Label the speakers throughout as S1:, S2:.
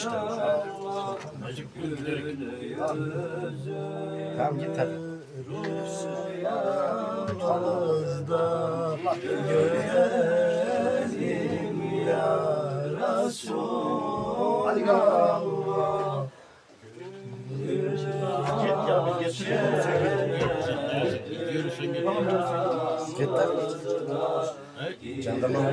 S1: işte.
S2: Azıcık güldürerek.
S1: Tamam git hadi.
S3: Tanızda görelim ya Resulallah.
S1: Git ya biz getiriyoruz.
S2: Gidiyoruz sen geliyorsun.
S1: Git hadi. Jandarma mı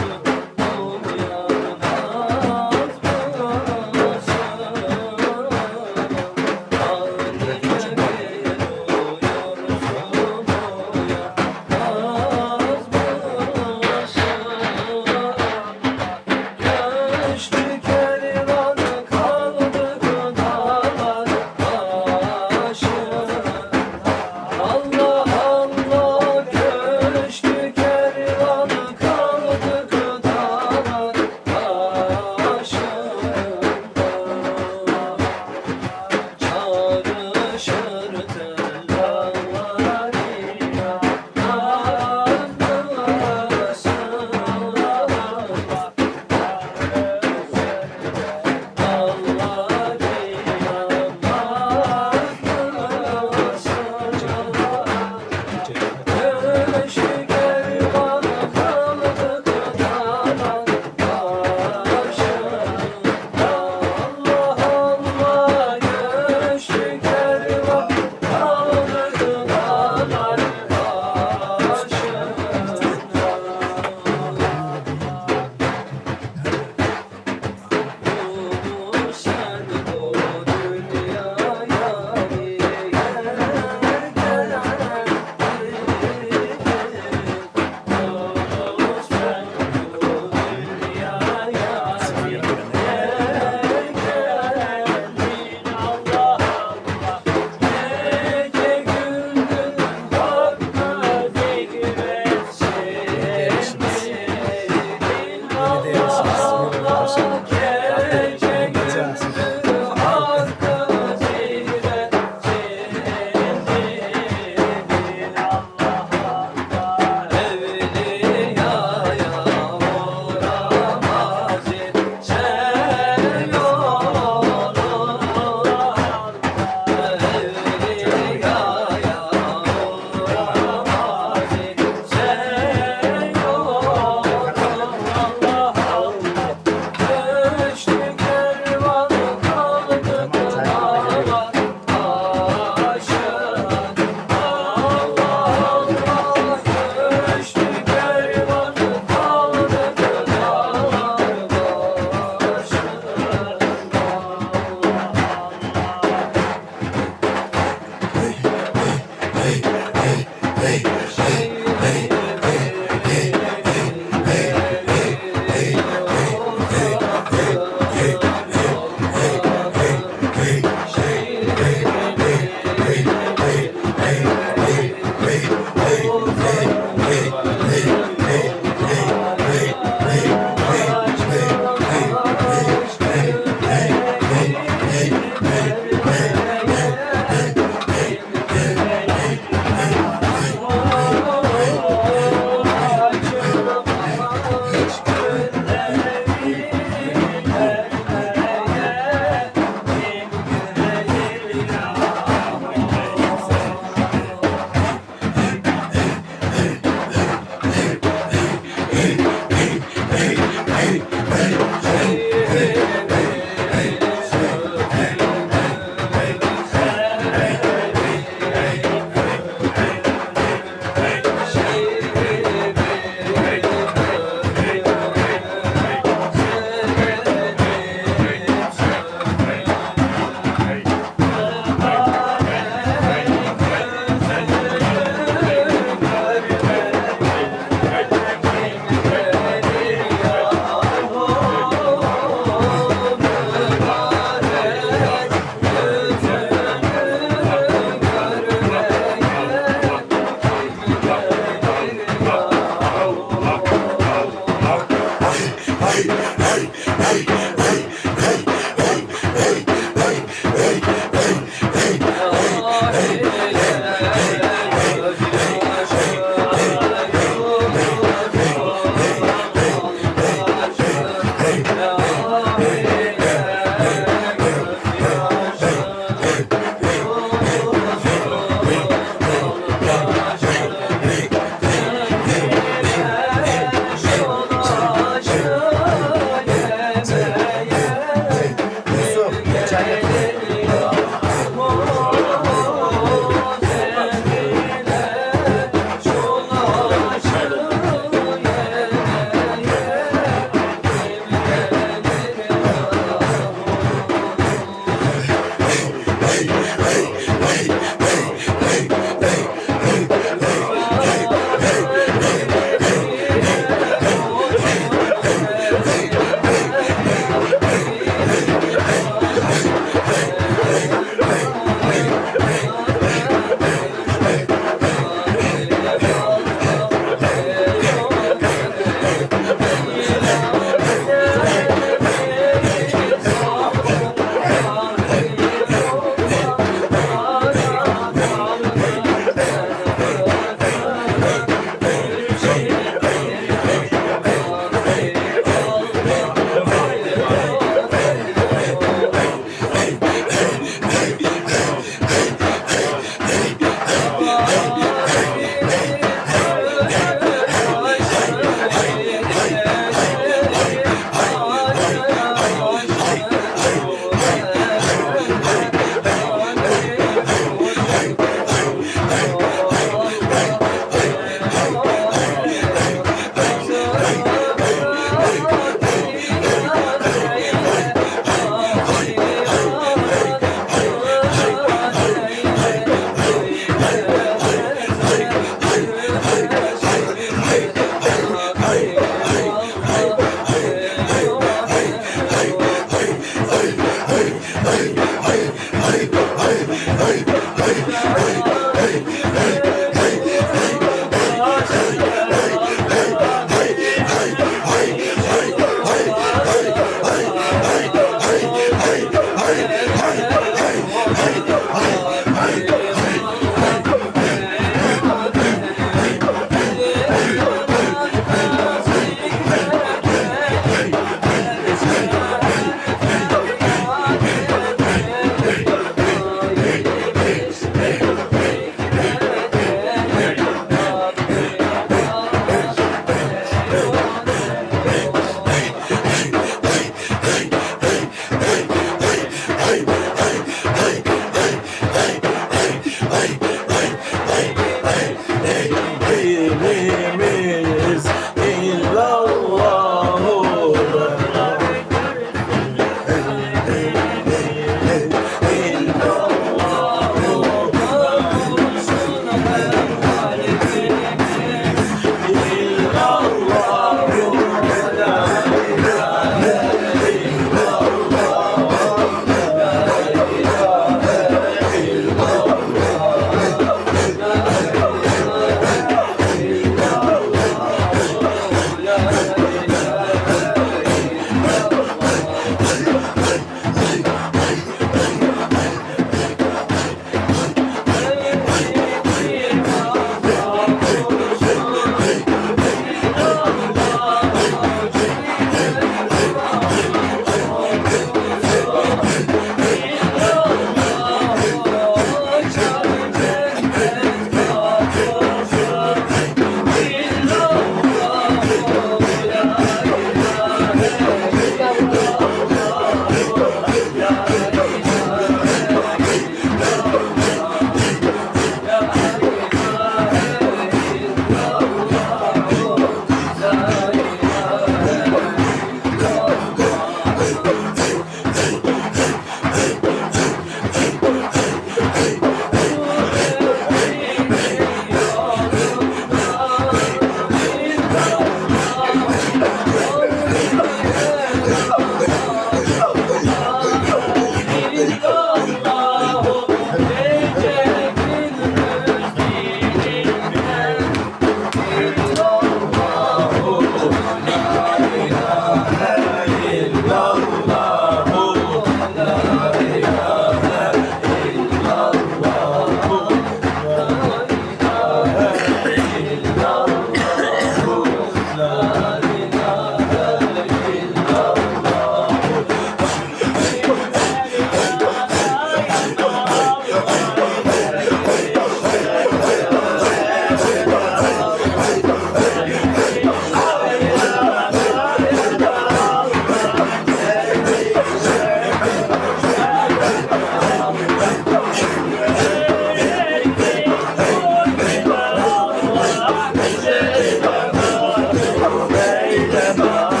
S1: 거야.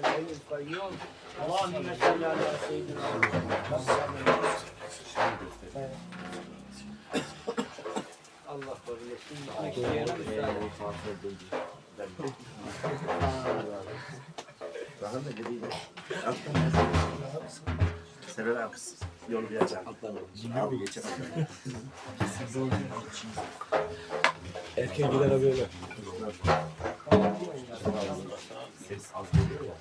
S1: الحي القيوم
S3: اللهم صل
S4: على سيدنا محمد Allah
S1: korusun. Gitmek isteyene müsaade.
S3: Daha da geriye. Sever abi. Yolu bir açalım. Abi geçer.
S2: Erken gider abi öyle ses az geliyor ya.